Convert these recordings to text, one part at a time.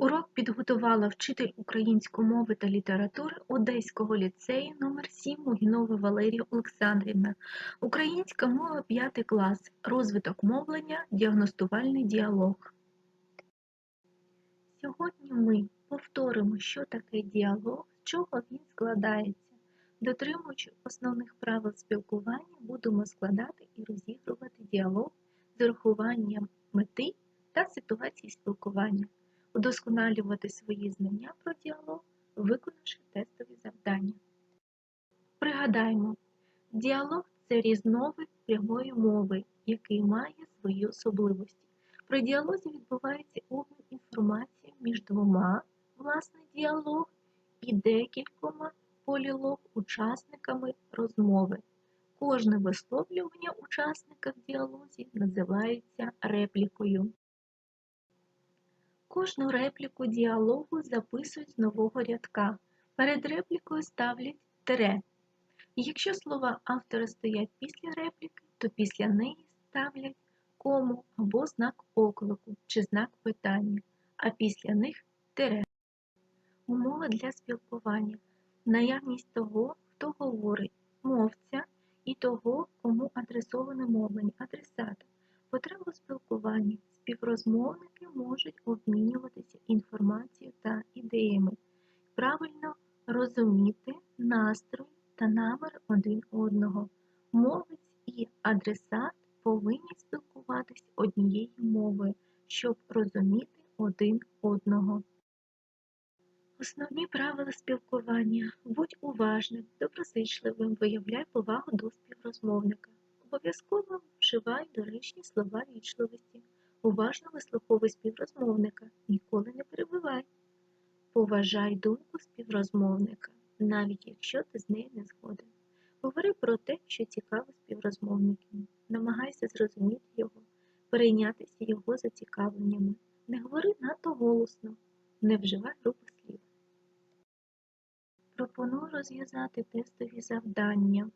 Урок підготувала вчитель української мови та літератури Одеського ліцею номер 7 Мугінова Валерія Олександрівна. Українська мова 5 клас. Розвиток мовлення, діагностувальний діалог. Сьогодні ми повторимо, що таке діалог, з чого він складається. Дотримуючи основних правил спілкування, будемо складати і розігрувати діалог з урахуванням мети та ситуації спілкування удосконалювати свої знання про діалог, виконавши тестові завдання. Пригадаємо, діалог це різновид прямої мови, який має свої особливості. При діалозі відбувається обмін інформації між двома, власне, діалог і декількома полілог учасниками розмови. Кожне висловлювання учасника в діалозі називається реплікою. Кожну репліку діалогу записують з нового рядка. Перед реплікою ставлять тире. Якщо слова автора стоять після репліки, то після неї ставлять кому або знак оклику чи знак питання, а після них тире. Умова для спілкування. Наявність того, хто говорить, мовця і того, кому адресоване мовлення, адресата. Потреба спілкування. Співрозмовники можуть обмінюватися інформацією та ідеями, правильно розуміти настрой та намір один одного. Мовець і адресат повинні спілкуватися однією мовою, щоб розуміти один одного. Основні правила спілкування. Будь уважним, доброзичливим, виявляй повагу до співрозмовника. Обов'язково вживай доречні слова вічливості. Уважно вислуховуй співрозмовника, ніколи не перебивай. Поважай думку співрозмовника, навіть якщо ти з нею не згоден. Говори про те, що цікаво співрозмовнику. Намагайся зрозуміти його, перейнятися його зацікавленнями. Не говори надто голосно, не вживай грубих слів. Пропоную розв'язати тестові завдання.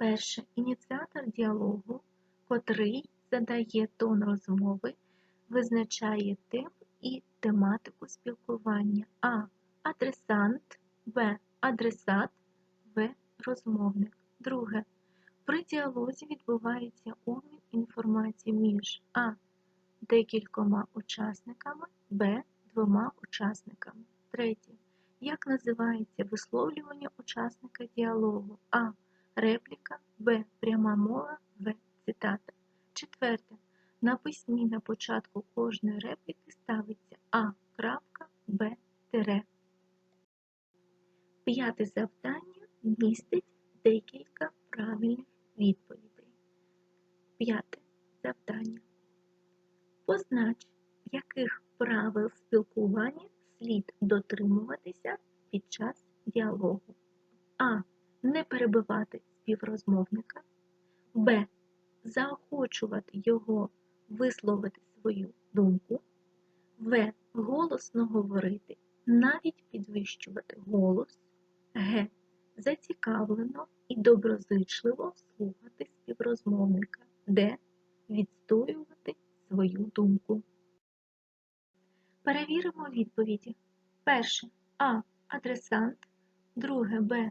Перше. Ініціатор діалогу, котрий задає тон розмови, визначає темп і тематику спілкування. А. Адресант, Б. Адресат, В. Розмовник. Друге. При діалозі відбувається обмін інформації між А. Декількома учасниками, Б. Двома учасниками. Третє. Як називається висловлювання учасника діалогу? А. Репліка, Б. Пряма мова, В. Цитата. Четверте. На письмі на початку кожної репліки ставиться А. крапка, Б. тире. П'яте завдання містить декілька правильних відповідей. П'яте завдання. Познач, яких правил спілкування слід дотримуватися під час діалогу. А. Не перебивати співрозмовника. Б заохочувати його висловити свою думку, В. Голосно говорити, навіть підвищувати голос, Г. Зацікавлено і доброзичливо слухати співрозмовника, Д. Відстоювати свою думку. Перевіримо відповіді. Перше А. Адресант, друге Б.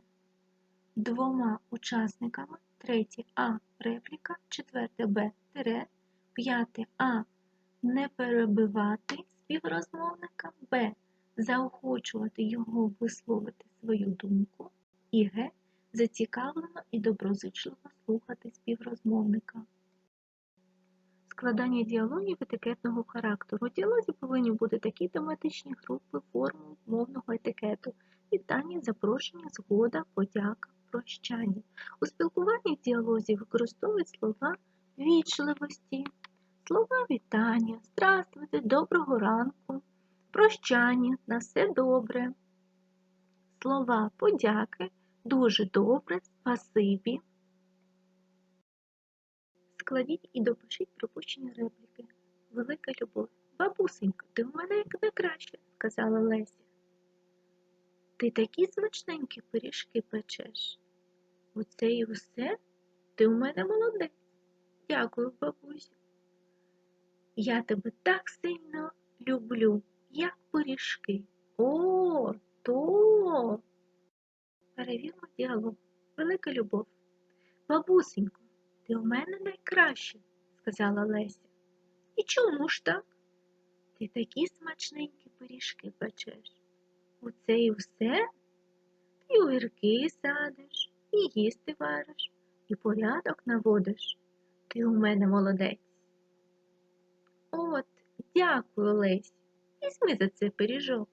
Двома учасниками третє А репліка, четверте Б тире, п'яте А не перебивати співрозмовника, Б. Заохочувати його висловити свою думку і Г. Зацікавлено і доброзичливо слухати співрозмовника. Складання діалогів етикетного характеру. У діалозі повинні бути такі тематичні групи форму мовного етикету, вітання, запрошення, згода, подяка прощання. У спілкуванні в діалозі використовують слова вічливості, слова вітання, здравствуйте, доброго ранку, прощання, на все добре, слова подяки, дуже добре, спасибі. Складіть і допишіть пропущені репліки. Велика любов. Бабусенька, ти в мене як найкраще, сказала Леся. Ти такі смачненькі пиріжки печеш. Оце і все? Ти у мене молодець. Дякую, бабусю. Я тебе так сильно люблю. як пиріжки. О, то. Перевіримо діалог. Велика любов. Бабусенько, ти у мене найкраща, сказала Леся. І чому ж так? Ти такі смачненькі пиріжки. Оце і все? Ти огірки садиш, і їсти вариш, і порядок наводиш. Ти у мене молодець. От, дякую, Лесь. Візьми за це пиріжок.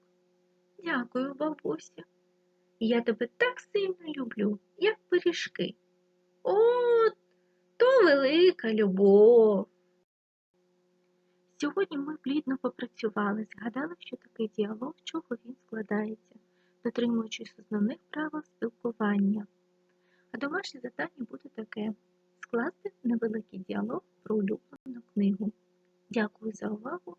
Дякую, бабуся. Я тебе так сильно люблю, як пиріжки. От, то велика любов. Сьогодні ми плідно попрацювали, згадали, що такий діалог, чого він складається, дотримуючись основних правил спілкування. А домашнє завдання буде таке скласти невеликий діалог про улюблену книгу. Дякую за увагу.